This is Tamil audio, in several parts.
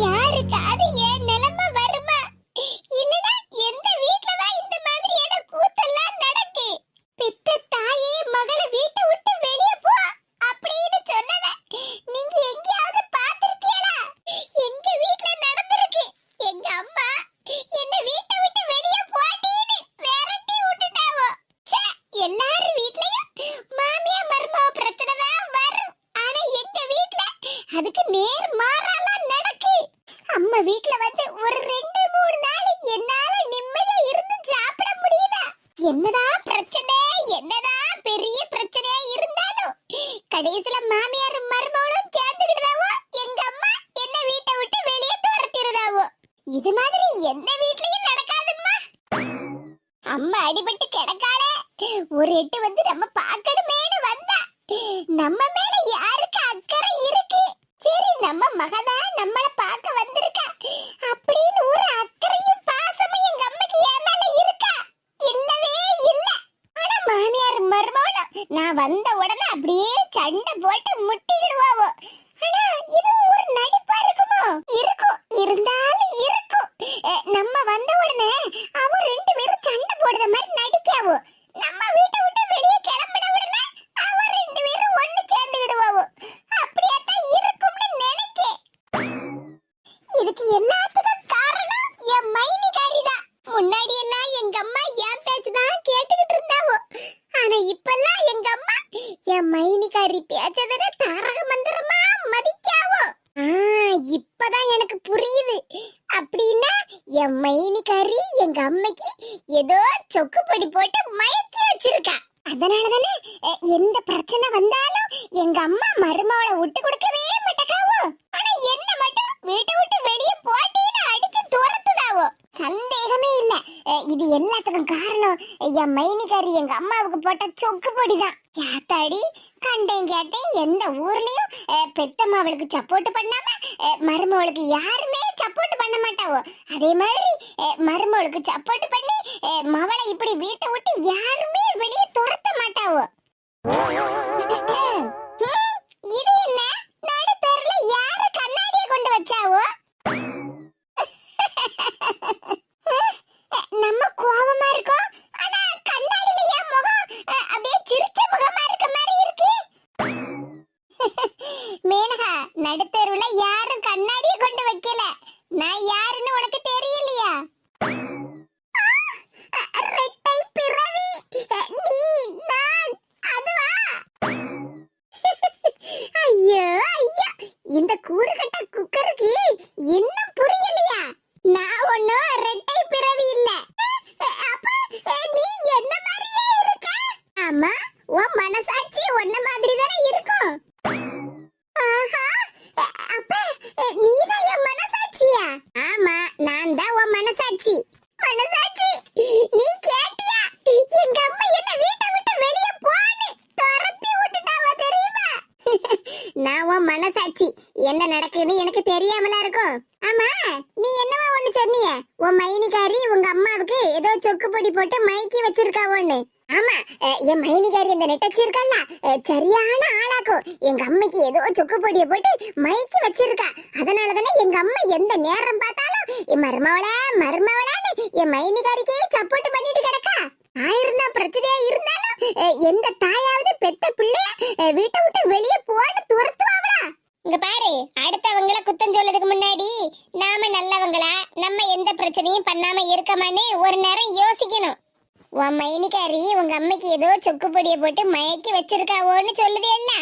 யாருக்காவது என் நிலைமை வருமா இல்லனா எந்த வீட்ல தான் இந்த மாதிரியான கூத்தெல்லாம் நடக்கு பெத்த தாயே மகளை வீட்டை விட்டு வெளிய போ அப்படின்னு சொன்னத நீங்க எங்கேயாவது பார்த்திருக்கீங்களா எங்க வீட்ல நடந்திருக்கு எங்க அம்மா என்ன வீட்டை விட்டு வெளிய போட்டேன்னு விரட்டி விட்டுட்டாவோ ச்சே, எல்லார் வீட்லயும் மாமியா மருமக பிரச்சனை தான் வரும் ஆனா எங்க வீட்ல அதுக்கு நேர் மாறாலாம் நடக்கு அம்மா வீட்ல வந்து ஒரு ரெண்டு மூணு நாள் என்னால நிம்மதியா இருந்து சாப்பிட முடியுதா? என்னதான் பிரச்சனை என்னதான் பெரிய பிரச்சனையா இருந்தாலும் கடைசில மாமியாரும் மருமகளும் சேர்ந்துக்கிட்டதாவோ எங்க அம்மா என்ன வீட்டை விட்டு வெளியே துரத்திடுதாவோ இது மாதிரி எந்த வீட்லயும் நடக்காதும்மா அம்மா அடிபட்டு கிடக்காளே ஒரு எட்டு வந்து நம்ம பார்க்கணுமேனு வந்தா நம்ம மேல யாருக்கு அக்கறை இருக்கு சரி நம்ம நம்மள பார்க்க வந்திருக்கா? அப்படின்னு ஒரு அக்கறையும் பாசமும் எங்க அம்மைக்கு என் மேல இருக்கா? இல்லவே இல்ல. ஆனா மாமியார் மருமகளும் நான் வந்த உடனே அப்படியே சண்டை போட்டு முட்டிக்கிடுவாவோ. ஆனா இது ஒரு நடிப்பா இருக்குமோ? இருக்கும். இருந்தாலும் இருக்கும். நம்ம வந்த உடனே அவ ரெண்டு பேரும் சண்டை போடுற மாதிரி நடிக்காவோ? நம்ம வீட்டு விட்டு வெளியே கிளம்பின உடனே அவ ரெண்டு பேரும் ஒண்ணு சேர்ந்துக்கிடுவாவோ அப்படியே தான் இருக்கும்னு நினைக்கேன் இதுக்கு எல்லாத்துக்கும் காரணம் என் மைனிகாரி தான் முன்னாடி எல்லாம் எங்க அம்மா என் பேச்சு தான் கேட்டுக்கிட்டு இருந்தாவோ ஆனா இப்பெல்லாம் எங்க அம்மா என் மைனிகாரி பேச்சதன தாரக மந்திரமா மதிக்காவோ ஆ, இப்பதான் எனக்கு புரியுது அப்படின்னா என் மைனிகாரி எங்க அம்மைக்கு ஏதோ சொக்குப்பொடி போட்டு மயக்கி வச்சிருக்கா அதனால தானே எந்த பிரச்சனை வந்தாலும் எங்க அம்மா மருமவளை விட்டு கொடுக்கவே மாட்டேக்காவோ ஆனா என்ன மட்டும் வீட்டை விட்டு வெளியே போட்டேன்னு அடிச்சு துரத்துதாவோ சந்தேகமே இல்ல அஹ் இது எல்லாத்துக்கும் காரணம் என் மைனிகாரி எங்க அம்மாவுக்கு போட்ட சொக்கு பொடிதான். யாத்தாடி? கண்டேன் கேட்டேன். எந்த ஊர்லயும் பெத்தம்மாவளுக்கு சப்போர்ட் பண்ணாம மருமவளுக்கு யாருமே சப்போர்ட் பண்ண மாட்டாவோ. அதே மாதிரி மருமவளுக்கு சப்போர்ட் பண்ணி மவளை இப்படி வீட்டை விட்டு யாருமே வெளியே துரத்த மாட்டாவோ ஹம், இது என்ன நடுத்தெருல யாரு கண்ணாடிய கொண்டு வச்சாவோ நம்ம கோவமா இருக்கோம் ஆனா கண்ணாடில என் முகம் அஹ், அப்படியே சிரிச்ச முகமா இருக்க மாதிரி இருக்கு மேனகா நடுத்தெருவுல யாரும் கண்ணாடிய கொண்டு வைக்கல நான் யாருன்னு உனக்கு தெரியலையா அஹ், ரெட்டை பிறவி அஹ், நீ நான் அதுவா ஐயோ ஐயோ இந்த கூறுகட்ட குக்கருக்கு என்ன புரியலையா நான் ஒண்ணும் ரெட்டை பிறவி இல்ல அஹ், அப்ப அஹ், நீ என்ன மாதிரியே இருக்க ஆமா உன் மனசாட்சி உன்ன மாதிரி தானே இருக்கும் ஆஹா அஹ், அப்ப அஹ், நீதான் என் மனசாட்சியா ஆமா நான் தான் உன் மனசாட்சி மனசாட்சி நீ கேட்டியா எங்க அம்மா என்ன வீட்டை விட்டு வெளியே போன்னு துரத்தி விட்டுட்டாவ தெரியுமா நான் உன் மனசாட்சி என்ன நடக்குன்னு எனக்கு தெரியாமலா இருக்கும். ஆமா நீ என்னவா ஒண்ணு சொன்னிய? உன் மைனிகாரி உங்க அம்மாவுக்கு ஏதோ சொக்கு பொடி போட்டு மயக்கி வச்சிருக்கா ஒண்ணு. ஆமா என் மைனிகாரி இந்த நெட்டச்சி இருக்கல்ல சரியான ஆளாக்கும் எங்க அம்மைக்கு ஏதோ சொக்கு பொடியை போட்டு மயக்கி வச்சிருக்கா. அதனால தானே எங்க அம்மா எந்த நேரம் பார்த்தாலும் என் மருமவள மருமவளான்னு என் மைனிகாரிக்கே சப்போர்ட் பண்ணிட்டு கிடக்கா. ஆயிருந்தா பிரச்சனையா இருந்தாலும் எந்த தாயாவது பெத்த பிள்ளைய வீட்டை விட்டு வெளியே போன்னு துரத்துவாங்களா இங்க பாரு அடுத்தவங்கள குத்தம் சொல்லதுக்கு முன்னாடி நாம நல்லவங்களா? நம்ம எந்த பிரச்சனையும் பண்ணாம இருக்கமான்னு ஒரு நேரம் யோசிக்கணும். உன் மைனிக்காரி உங்க அம்மைக்கு ஏதோ சொக்கு போட்டு மயக்கி வச்சிருக்காவோன்னு சொல்லுதே இல்ல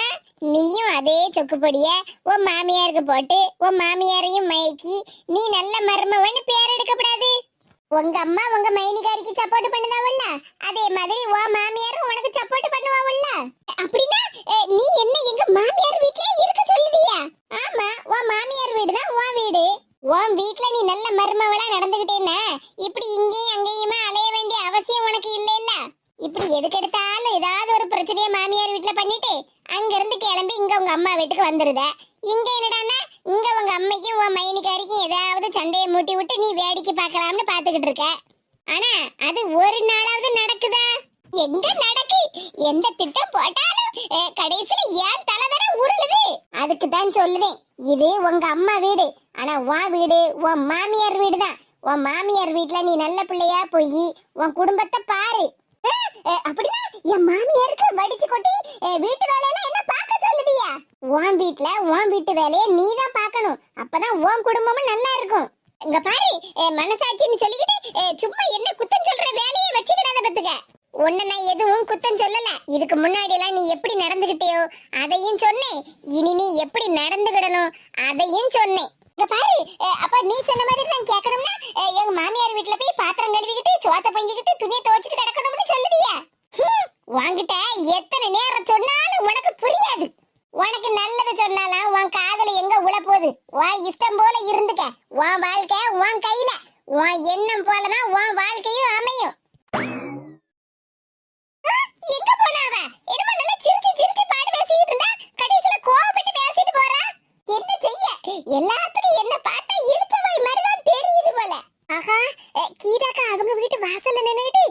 ஏன்? நீயும் அதே சொக்கு பொடிய உன் மாமியாருக்கு போட்டு உன் மாமியாரையும் மயக்கி நீ நல்ல மருமவன்னு பேர் எடுக்கப்படாது. உங்க அம்மா உங்க மைனிகாரிக்கு சப்போர்ட் பண்ணுதாவுல்ல? அதே மாதிரி உன் மாமியாரும் உனக்கு சப்போர்ட் பண்ணுவாவுல்ல? அப்படின்னா நீ என்ன எங்க மாமியார் வீட்லயே இருக்க சொல்லுதியா ஆமா உன் மாமியார் வீடு தான் உன் வீடு உன் வீட்ல நீ நல்ல மருமவளா நடந்துகிட்டேன்னா இப்படி இங்கேயும் அங்கேயுமா அலைய வேண்டிய அவசியம் உனக்கு இல்ல இல்ல இப்படி எதுக்கு எடுத்தாலும் ஏதாவது ஒரு பிரச்சனையை மாமியார் வீட்ல பண்ணிட்டு அங்க இருந்து கிளம்பி இங்க உங்க அம்மா வீட்டுக்கு வந்துருத இங்க என்னடான்னா இங்க உங்க அம்மைக்கும் உன் மைனிக்காரிக்கும் ஏதாவது சண்டையை மூட்டி விட்டு நீ வேடிக்கை பார்க்கலாம்னு பாத்துக்கிட்டு இருக்க ஆனா அது ஒரு நாளாவது நடக்குதா எங்க நடக்கு எந்த திட்டம் போட்டாலும் அஹ், கடைசியில ஏன் தலைதானே உருளுது உனக்கு தான் சொல்லுவேன் இது உங்க அம்மா வீடு. ஆனா உன் வீடு உன் மாமியார் வீடு தான் உன் மாமியார் வீட்டுல நீ நல்ல பிள்ளையா போய் உன் குடும்பத்தை பாரு. அப்படின்னா என் மாமியாருக்கு வடிச்சு கொட்டி வீட்டு வேலையெல்லாம் என்ன பார்க்க சொல்லுதியா? உன் வீட்டுல உன் வீட்டு வேலையை நீ தான் பார்க்கணும். அப்பதான் உன் குடும்பமும் நல்லா இருக்கும். இங்க பாரு மனசாட்சின்னு சொல்லிக்கிட்டு சும்மா என்ன குத்தம் சொல்ற வேலையை வச்சுக்கிடாத பத்துக்க. உன்னை நான் எதுவும் குத்தம் சொல்லல. இதுக்கு முன்னாடி எல்லாம் நீ எப்படி நடந்துகிட்டியோ அதையும் சொன்னேன். இனி நீ எப்படி நடந்துகிடணும் அதையும் சொன்னேன். இங்க பாரு அப்ப நீ சொன்ன மாதிரி நான் கேட்கணும்னா எங்க மாமியார் வீட்டுல போய் பாத்திரம் கழுவிக்கிட்டு சோத்த பங்கிக்கிட்டு துணியை துவைச்சிட்டு கிடக்கணும்னு சொல்லுதியா. ஹம், உன்கிட்ட எத்தனை நேரம் சொன்னாலும் உனக்கு புரியாது. உனக்கு நல்லது சொன்னாலும் உன் காதல எங்க உள்ள போகுது உன் இஷ்டம் போல இருந்துக்க. உன் வாழ்க்கை உன் கையில. உன் எண்ணம் போலதான் உன் வாழ்க்கையும் அமையும். எங்க போனா அவ? என்னமோ நல்லா சிரிச்சு சிரிச்சு பாட்டு பேசிட்டு இருந்தா கடைசியில கோவப்பட்டு பேசிட்டு போறா. என்ன செய்ய? எல்லாத்துக்கும் என்ன பார்த்தா இழுச்சவாய் மாதிரி தான் தெரியுது போல ஆஹா அ, கீதாக்கா அவங்க வீட்டு வாசல்ல நின்னுட்டு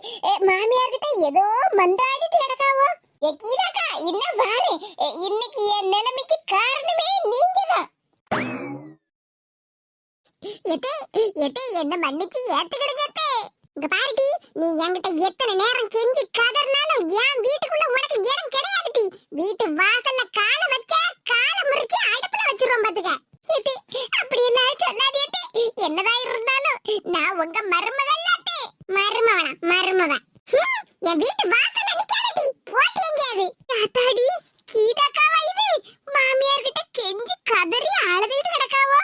மாமியார் கிட்ட ஏதோ மன்றாடிட்டு கிடக்காவோ ஏ கீதாக்கா என்ன வாரு அ, இன்னைக்கு என் நிலைமைக்கு காரணமே நீங்க தான் எதே எதே என்ன மன்னிச்சு ஏத்துக்கிடுங்க அத்தே. இங்க பாருடி நீ என்கிட்ட எத்தனை நேரம் கெஞ்சி கதறினாலும் என் வீட்டுக்குள்ள உனக்கு இடம் கிடையாதுடி வீட்டு வாசல்ல கால வச்ச கால முறிச்சு அடுப்புல வச்சிருவோம் பாத்துக்க. அப்படி எல்லாம் சொல்லாதே என்னதான் இருந்தாலும் நான் உங்க மருமகள் அத்தே மருமவளா மருமவன் ஹம், என் வீட்டு வாசல்ல நிக்காதடி போட்டி எங்கேயாது தாத்தாடி கீதாக்காவா இது மாமியார் கிட்ட கெஞ்சி கதறி அழுதுகிட்டு கிடக்காவோ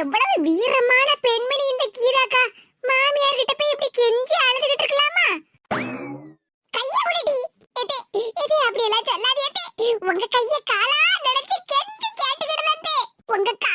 எவ்வளவு வீரமான பெண்மணி இந்த கீதாக்கா மாமியார் கிட்ட போய் இப்படி கெஞ்சி அழுதுகிட்டு இருக்கலாமா கைய விடுடி எதே எதே அப்படி எல்லாம் சொல்லாதே எதே உங்க கைய காலா நினைச்சு கெஞ்சி கேட்டுக்கிடுதே உங்க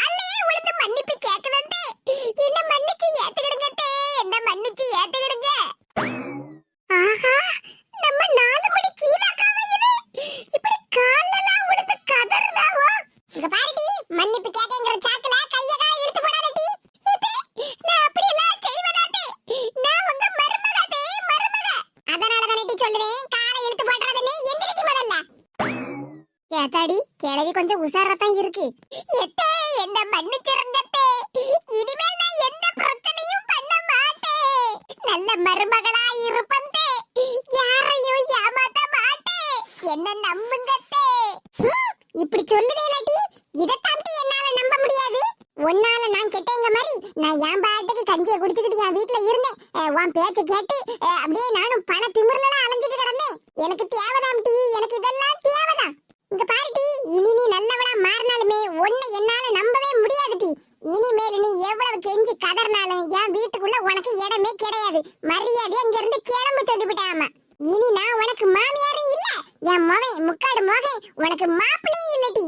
தான் இருக்கு. எத்தே என்ன மன்னிச்சிருங்கத்தே இனிமேல் நான் எந்த பிரச்சனையும் பண்ண மாட்டேன் நல்ல மருமகளா இருப்பந்தே யாரையும் ஏமாத்த மாட்டேன் என்ன நம்புங்கத்தே ஹம், இப்படி சொல்லுதேலாட்டி இதத்தாண்டி என்னால நம்ப முடியாது உன்னால நான் கெட்டேங்க மாதிரி நான் என் பாட்டுக்கு கஞ்சியை குடிச்சுக்கிட்டு என் வீட்ல இருந்தேன் அஹ், உன் பேச்ச கேட்டு அஹ், அப்படியே நானும் பண திமிர்லாம் அலைஞ்சிட்டு கிடந்தேன் எனக்கு தேவைதான் டீ எனக்கு இதெல்லாம் தேவைதான் இங்க பாரு டி இனி நீ நல்லவளா பொண்ணு என்னால நம்பவே முடியாது டி இனிமேல் நீ எவ்வளவு கெஞ்சி கதறினாலும் என் வீட்டுக்குள்ள உனக்கு இடமே கிடையாது மரியாதையா இங்க இருந்து கிளம்பு சொல்லிவிட்டாம இனி நான் உனக்கு மாமியாரும் இல்ல என் மகன் முக்காடு மகன் உனக்கு மாப்பிள்ளையும் இல்லடி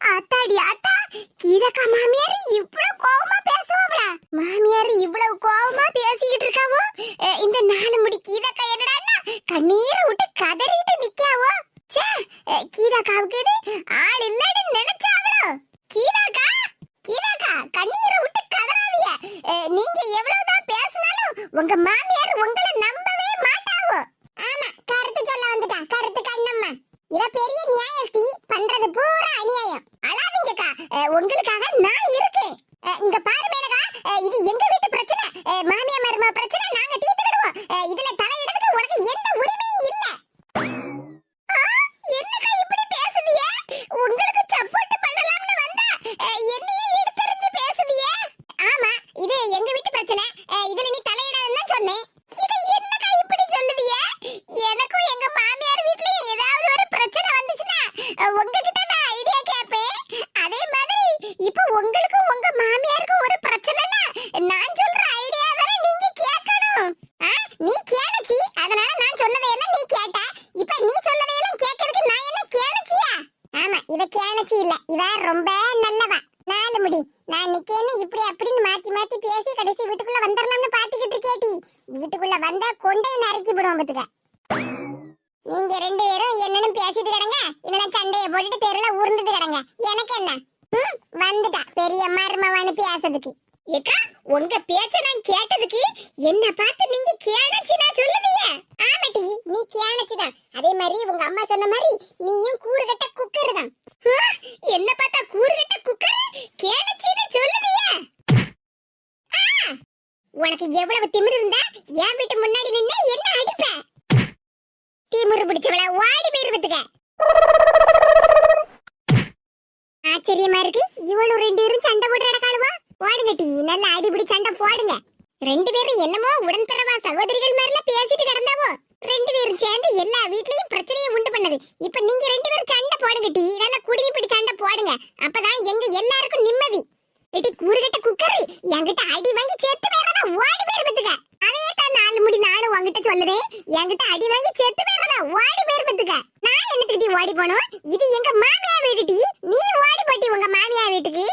ஆத்தாடி ஆத்தா கீதக்கா மாமியார் இவ்வளவு கோவமா பேசுவாங்களா மாமியார் இவ்வளவு கோவமா பேசிக்கிட்டு இருக்காவோ அஹ், இந்த நாலு முடி கீதக்கா என்னடான்னா கண்ணீரை விட்டு கதறிட்டு நிக்காவோ ச்சே அஹ், கீதாக்காவுக்கு ஆள் இல்லன்னு நினைச்சாவளோ கீதாக்கா கீதாக்கா கண்ணீரை விட்டு கதறாதீங்க அஹ், நீங்க எவ்வளவுதான் பேசினாலும் உங்க மாமியார் உங்களை நம்பவே மாட்டாவோ ஆமா கருத்து சொல்ல வந்துட்டா கருத்து கண்ணம்மா இவ பெரிய நியாயஸ்தி பண்றது பூரா அநியாயம் அழாதீங்கக்கா அஹ், உங்களுக்காக நான் இருக்கேன் அஹ், இங்க பாரு மேனகா அஹ், இது எங்க வீட்டு பிரச்சனை அஹ், மாமியா மருமக பிரச்சனை நாங்க தீர்த்துக்கிடுவோம் அஹ், இதுல தலையிடுறதுக்கு உனக்கு எந்த உரிமையும் இல்ல ஆ, என்னக்கா இப்படி பேசுதிய உங்களுக்கு சப்போர்ட் பண்ணலாம்னு வந்தா அஹ், என்னையே எடுத்தறிஞ்சு பேசுதிய ஆமா இது எங்க வீட்டு பிரச்சனை அஹ், இதுல நீ தலையிடாதன்னு சொன்னேன் இது என்னக்கா இப்படி சொல்லுதிய எனக்கும் எங்க மாமியார் வீட்லயும் ஏதாவது ஒரு பிரச்சனை வந்துச்சுன்னா அஹ், உங்ககிட்ட நான் ஐடியா கேட்பேன் அதே மாதிரி இப்போ உங்களுக்கும் உங்க மாமியாருக்கும் ஒரு பிரச்சனைனா நான் சொல்ற ஐடியா தானே நீங்க கேட்கணும் ஆ, நீ கேளுச்சி அதனால நான் சொன்னதையெல்லாம் நீ கேட்ட இப்ப நீ சொன்னதையெல்லாம் கேட்கறதுக்கு நான் என்ன கேளுச்சியா ஆமா இவ கேளுச்சி இல்ல. இவ ரொம்ப நல்லவ. நாலு முடி. நான் நிக்கேன்னு இப்படி அப்படின்னு மாத்தி மாத்தி பேசி கடைசி வீட்டுக்குள்ள வந்துடலாம்னு பாத்துக்கிட்டு இருக்கேட்டி வீட்டுக்குள்ள வந்தா கொண்டே நறுக்கி விடுவோம் பத்துக்க. நீங்க ரெண்டு பேரும் என்னன்னு பேசிட்டு கிடங்க. இல்லைன்னா சண்டைய போட்டுட்டு தெருல உருண்டுட்டு கிடங்க. எனக்கு என்ன? வந்துட்டா. பெரிய மருமவான்னு பேசுறதுக்கு. ஏக்கா உங்க பேச்ச நான் கேட்டதுக்கு என்ன பார்த்து நீங்க கேனச்சினா சொல்லுவீங்க ஆமாட்டி நீ கேனச்சிதான் அதே மாதிரி உங்க அம்மா சொன்ன மாதிரி நீயும் கூறுகட்ட குக்கர் தான் ஆ, என்ன பார்த்தா கூறுகட்ட குக்கர் கேனச்சின்னு சொல்லுவீங்க ஆ, உனக்கு எவ்வளவு திமிரு இருந்தா என் வீட்டு முன்னாடி நின்னு என்ன அடிப்ப? திமிரு பிடிச்சவள ஓடி போயிருவதுக்க ஆச்சரியமா இருக்கு. இவளும் ரெண்டு பேரும் சண்டை போட்டு நடக்காளுவா? போடுங்க டீ. நல்ல அடிபிடி சண்டை போடுங்க. ரெண்டு பேரும் என்னமோ உடன்பிறவா சகோதரிகள் மாதிரில பேசிட்டு கிடந்தாவோ ரெண்டு பேரும் சேர்ந்து எல்லா வீட்லயும் பிரச்சனையை உண்டு பண்ணது. இப்ப நீங்க ரெண்டு பேரும் சண்டை போடுங்க டீ. நல்லா குடிமி பிடி சண்டை போடுங்க. அப்பதான் எங்க எல்லாருக்கும் நிம்மதி. எட்டி கூறுகட்ட குக்கர் என்கிட்ட அடி வாங்கி செத்து வேறதா ஓடி பேர் அதே தான் நாலு முடி நானும் உங்ககிட்ட சொல்லுதே என்கிட்ட அடி வாங்கி செத்து வேறதா ஓடி பேர் நான் என்ன திட்டி ஓடி போனோம் இது எங்க மாமியா வீடு நீ ஓடி போட்டி உங்க மாமியா வீட்டுக்கு.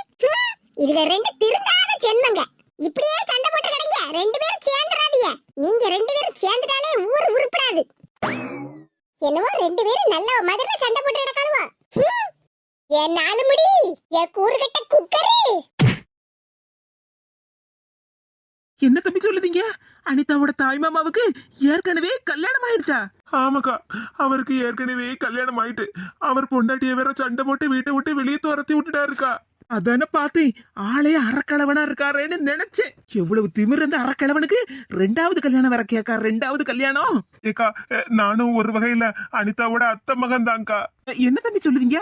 இதுல ரெண்டு திருந்தாத ஜென்மங்க இப்படியே சண்டை போட்டு கிடங்க ரெண்டு பேரும் சேர்ந்துடாதீங்க நீங்க ரெண்டு பேரும் சேர்ந்துட்டாலே ஊர் உருப்படாது. என்னவோ ரெண்டு பேரும் நல்ல மாதிரி சண்டை போட்டு கிடக்காளுவா என் நாலு முடி என் கூறுகட்ட குக்கரு. என்ன தம்பி சொல்லுதீங்க? அனிதாவோட தாய் மாமாவுக்கு ஏற்கனவே கல்யாணம் ஆயிடுச்சா ஆமாக்கா அவருக்கு ஏற்கனவே கல்யாணம் ஆயிட்டு அவர் பொண்டாட்டிய வேற சண்டை போட்டு வீட்டை விட்டு வெளியே துரத்தி விட்டுட்டாருக்கா. அதானே பார்த்தேன். ஆளே அறக்கிழவனா இருக்காரேன்னு நினைச்சேன். எவ்வளவு திமிர் இருந்த அறக்கிழவனுக்கு ரெண்டாவது கல்யாணம் வேற கேக்கா ரெண்டாவது கல்யாணம். ஏக்கா நானும் ஒரு வகையில அனிதாவோட அத்தை மகன் தான்க்கா என்ன தம்பி சொல்லுவீங்க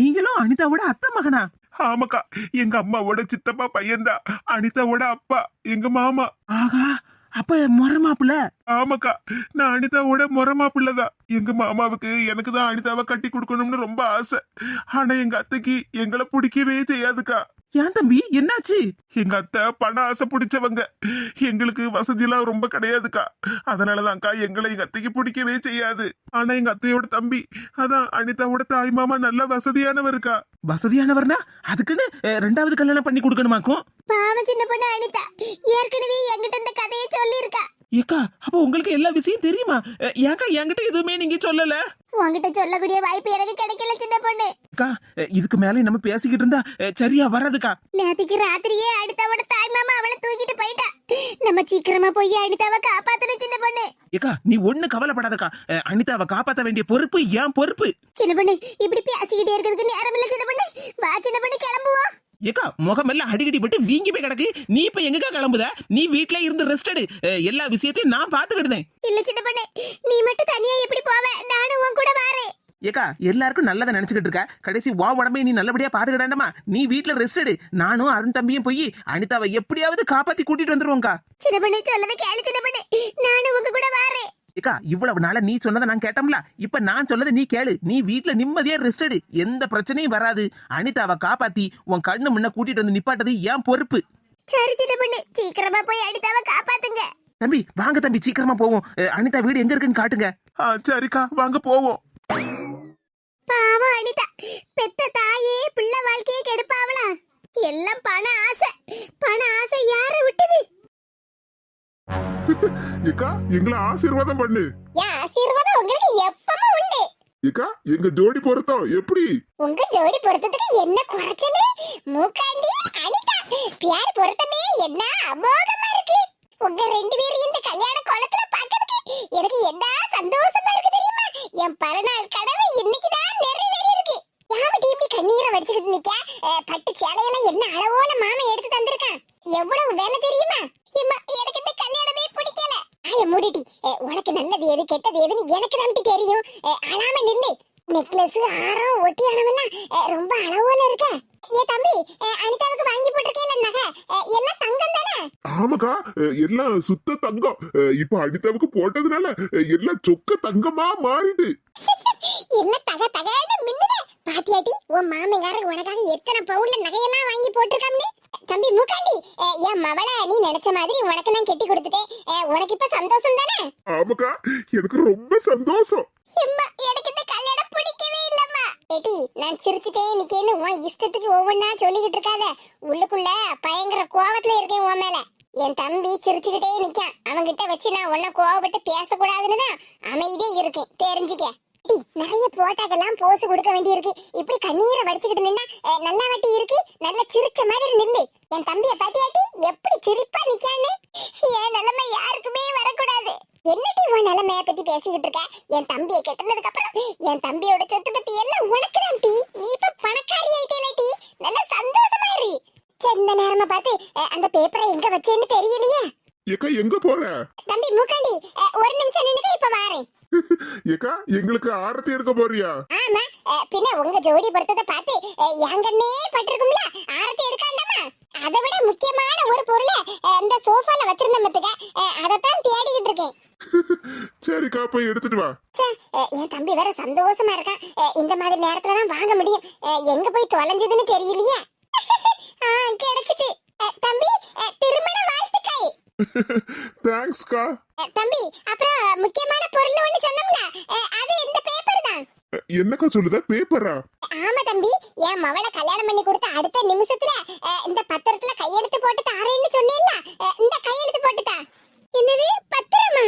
நீங்களும் அனிதாவோட அத்தை மகனா? ஆமாக்கா எங்க அம்மாவோட சித்தப்பா பையன்தான் அனிதாவோட அப்பா எங்க மாமா. ஆகா அப்ப முறமாப்புல ஆமாக்கா நான் அனிதாவோட முறமா பிள்ளைதான் எங்க மாமாவுக்கு எனக்கு தான் அனிதாவை கட்டி கொடுக்கணும்னு ரொம்ப ஆசை. ஆனா எங்க அத்தைக்கு எங்களை பிடிக்கவே செய்யாதுக்கா. ஏன் தம்பி என்னாச்சு? எங்க அத்தை பண ஆசை பிடிச்சவங்க. எங்களுக்கு வசதியெல்லாம் ரொம்ப கிடையாதுக்கா. அதனாலதான்க்கா எங்களை எங்க அத்தைக்கு பிடிக்கவே செய்யாது. ஆனா எங்க அத்தையோட தம்பி அதான் அனிதாவோட தாய் மாமா நல்ல வசதியானவருக்கா. வசதியானவர்னா அதுக்குன்னு ரெண்டாவது கல்யாணம் பண்ணி கொடுக்கணுமாக்கும்? பாவம் சின்ன பொண்ணு அனிதா. ஏற்கனவே என்கிட்ட இந்த கதையை சொல்லியிருக்கா. ஏக்கா அப்ப உங்களுக்கு எல்லா விஷயம் தெரியுமா? ஏக்கா என்கிட்ட எதுவுமே நீங்க சொல்லல? உன்கிட்ட சொல்லக்கூடிய வாய்ப்பு எனக்கு கிடைக்கல சின்ன பொண்ணு. அக்கா இதுக்கு மேல நம்ம பேசிக்கிட்டு இருந்தா சரியா வராதுக்கா. நேத்திக்கு ராத்திரியே அனிதாவோட தாய் மாமா அவளை தூக்கிட்டு போயிட்டா. நம்ம சீக்கிரமா போய் அனிதாவை காப்பாத்தணும் சின்ன பொண்ணு. ஏக்கா நீ ஒண்ணு கவலைப்படாதக்கா. அனிதாவை காப்பாத்த வேண்டிய பொறுப்பு ஏன் பொறுப்பு. சின்ன பொண்ணு இப்படி பேசிக்கிட்டே இருக்கிறதுக்கு நேரம் இல்ல சின்ன பொண்ணு வா சின்ன பொண்ணு கிளம்புவோம் ஏக்கா முகமெல்லாம் அடிக்கடி பட்டு வீங்கி போய் கிடக்கு. நீ இப்ப எங்கக்கா கிளம்புத? நீ வீட்ல இருந்து ரெஸ்ட் எடு. எல்லா விஷயத்தையும் நான் பாத்துக்கிடுதேன் இல்ல சின்ன பொண்ணு நீ மட்டும் தனியா எப்படி போவ? நானும் உன் கூட வாரேன். ஏக்கா எல்லாருக்கும் நல்லதை நினைச்சுக்கிட்டு இருக்க. கடைசி வா உடம்பே நீ நல்லபடியா பாத்துக்கிடாண்டமா நீ வீட்ல ரெஸ்ட் எடு. நானும் அருண் தம்பியும் போய் அனிதாவை எப்படியாவது காப்பாத்தி கூட்டிட்டு வந்துருவோம்க்கா. சின்ன பொண்ணு சொல்லத கேளு சின்ன பொண்ணு நானும் உங்க கூட வாரேன். ஏக்கா இவ்வளவு நாளா நீ சொன்னதை நான் கேட்டோம்ல? இப்ப நான் சொன்னதை நீ கேளு. நீ வீட்ல நிம்மதியா ரெஸ்ட் எடு. எந்த பிரச்சனையும் வராது. அனிதாவை காப்பாத்தி உன் கண்ணு முன்ன கூட்டிட்டு வந்து நிப்பாட்டது ஏன் பொறுப்பு. சரி சின்ன பொண்ணு. சீக்கிரமா போய் அனிதாவை காப்பாத்துங்க. தம்பி வாங்க தம்பி சீக்கிரமா போவோம். அஹ், அனிதா வீடு எங்க இருக்குன்னு காட்டுங்க. ஆ சரிக்கா. வாங்க போவோம். பாவம் அனிதா. பெத்த தாயே பிள்ளை வாழ்க்கையை கெடுப்பாவளா? எல்லாம் பண ஆசை. பண ஆசை யார விட்டது? ஏக்கா எங்களை ஆசீர்வாதம் பண்ணு. என் ஆசீர்வாதம் உங்களுக்கு எப்பவும் உண்டு. ஏக்கா எங்க ஜோடி பொருத்தம் எப்படி? உங்க ஜோடி பொருத்தத்துக்கு என்ன குறைச்சலு? மூக்காண்டி அனிதா பியார் பொருத்தமே என்ன அமோகமா இருக்கு? உங்க ரெண்டு பேரும் இந்த கல்யாண கோலத்துல பாக்கிறதுக்கு எனக்கு என்ன சந்தோஷமா இருக்கு தெரியுமா? என் பல நாள் கனவு இன்னைக்குதான் நிறைவேறி இருக்கு இப்படி கண்ணீரை வடிச்சுக்கிட்டு நிக்க? பட்டு சேலையெல்லாம் என்ன அளவோல மாமன் எடுத்து தந்திருக்கான்? எவ்வளவு வேலை தெரியுமா? இம்மா, எனக்கு இந்த கல்யாணமே பிடிக்கல. ஆய மூடிட்டி உனக்கு நல்லது எது கெட்டது எதுன்னு எனக்கு தான் தெரியும். அழாம நில்லு. நெக்லஸ் ஆரம் ஒட்டியானவெல்லாம் ரொம்ப அளவோல இருக்க. ஏ தம்பி அனிதாவுக்கு வாங்கி போட்டிருக்கேல நகை. எல்லாம் தங்கம் தானே? ஆமாக்கா எல்லாம் சுத்த தங்கம். இப்ப அனிதாவுக்கு போட்டதுனால எல்லாம் சொக்க தங்கமா மாறிடு என்ன தக தகன்னு மின்னுத. பாத்தியாட்டி உன் மாமங்காரர் உனக்காக எத்தனை பவுன்ல நகையெல்லாம் வாங்கி போட்டிருக்காம்னு? தம்பி மூக்காண்டி என் மவள நீ நினைச்ச மாதிரி உனக்கு நான் கெட்டி கொடுத்துட்டேன். உனக்கு இப்ப சந்தோஷம் தானே? ஆமாக்கா எனக்கு ரொம்ப சந்தோஷம். எனக்கு இந்த கல்யாணம் பிடிக்கவே இல்லம்மா ஏடி நான் சிரிச்சுட்டே நிக்கேன்னு உன் இஷ்டத்துக்கு ஒவ்வொன்னா சொல்லிக்கிட்டு இருக்காத. உள்ளுக்குள்ள பயங்கர கோவத்துல இருக்கேன் உன் மேல. என் தம்பி சிரிச்சுக்கிட்டே நிக்கான். அவன்கிட்ட வச்சு நான் உன்ன கோவப்பட்டு பேசக்கூடாதுன்னு தான் அமைதியே இருக்கேன். தெரிஞ்சுக்க. நிறைய போட்டாக்கெல்லாம் போஸ் கொடுக்க வேண்டியிருக்கு. இப்படி கண்ணீரை வடிச்சுக்கிட்டு நின்னா நல்லா வட்டி இருக்கு. நல்ல சிரிச்ச மாதிரி நில்லு. என் தம்பிய பாத்தியாட்டி எப்படி சிரிப்பா நிக்கான்னு? என் நிலைமை யாருக்குமே வரக்கூடாது. என்னடி உன் நிலைமைய பத்தி பேசிக்கிட்டு இருக்க? என் தம்பியை கெட்டினதுக்கு அப்புறம் என் தம்பியோட சொத்து பத்தி எல்லாம் உனக்கு தான் டி நீ இப்ப பணக்காரி ஆயிட்டே டி நல்ல சந்தோஷமா இரு சரி இந்த நேரமா பார்த்து அஹ், அந்த பேப்பரை எங்க வச்சேன்னு தெரியலையே. ஏக்கா எங்க போற? தம்பி மூக்காண்டி ஒரு நிமிஷம் நின்னுக்க இப்ப வாரேன். ஏக்கா எங்களுக்கு ஆரத்தி எடுக்க போறியா? ஆமா பின்ன உங்க ஜோடி பொருத்தத்தை பார்த்து எங்கன்னே பட்டிருக்கும்ல ஆரத்தி எடுக்காண்டாமா? அதை விட முக்கியமான ஒரு பொருளை இந்த சோஃபால வச்சிருந்தோம் மத்துக்க அதைத்தான் தேடிக்கிட்டு இருக்கேன். சரிக்கா போய் எடுத்துட்டு வா. என் தம்பி வேற சந்தோஷமா இருக்கான். இந்த மாதிரி நேரத்துல தான் வாங்க முடியும். எங்க போய் தொலைஞ்சதுன்னு தெரியலையே. கிடைச்சிட்டு. தம்பி திருமண வாழ்த்துக்கள். தேங்க்ஸ்க்கா அஹ், தம்பி அப்புறம் முக்கியமான பொருள் ஒண்ணு சொன்னோம்ல அது இந்த பேப்பர் தான். என்னக்கா சொல்லுத? பேப்பரா ஆமா தம்பி என் மவளை கல்யாணம் பண்ணி கொடுத்த அடுத்த நிமிஷத்துல இந்த பத்திரத்துல கையெழுத்து போட்டு தாரேன்னு சொன்னேன்ல இந்த கையெழுத்து போட்டுட்டா. என்னது? பத்திரமா?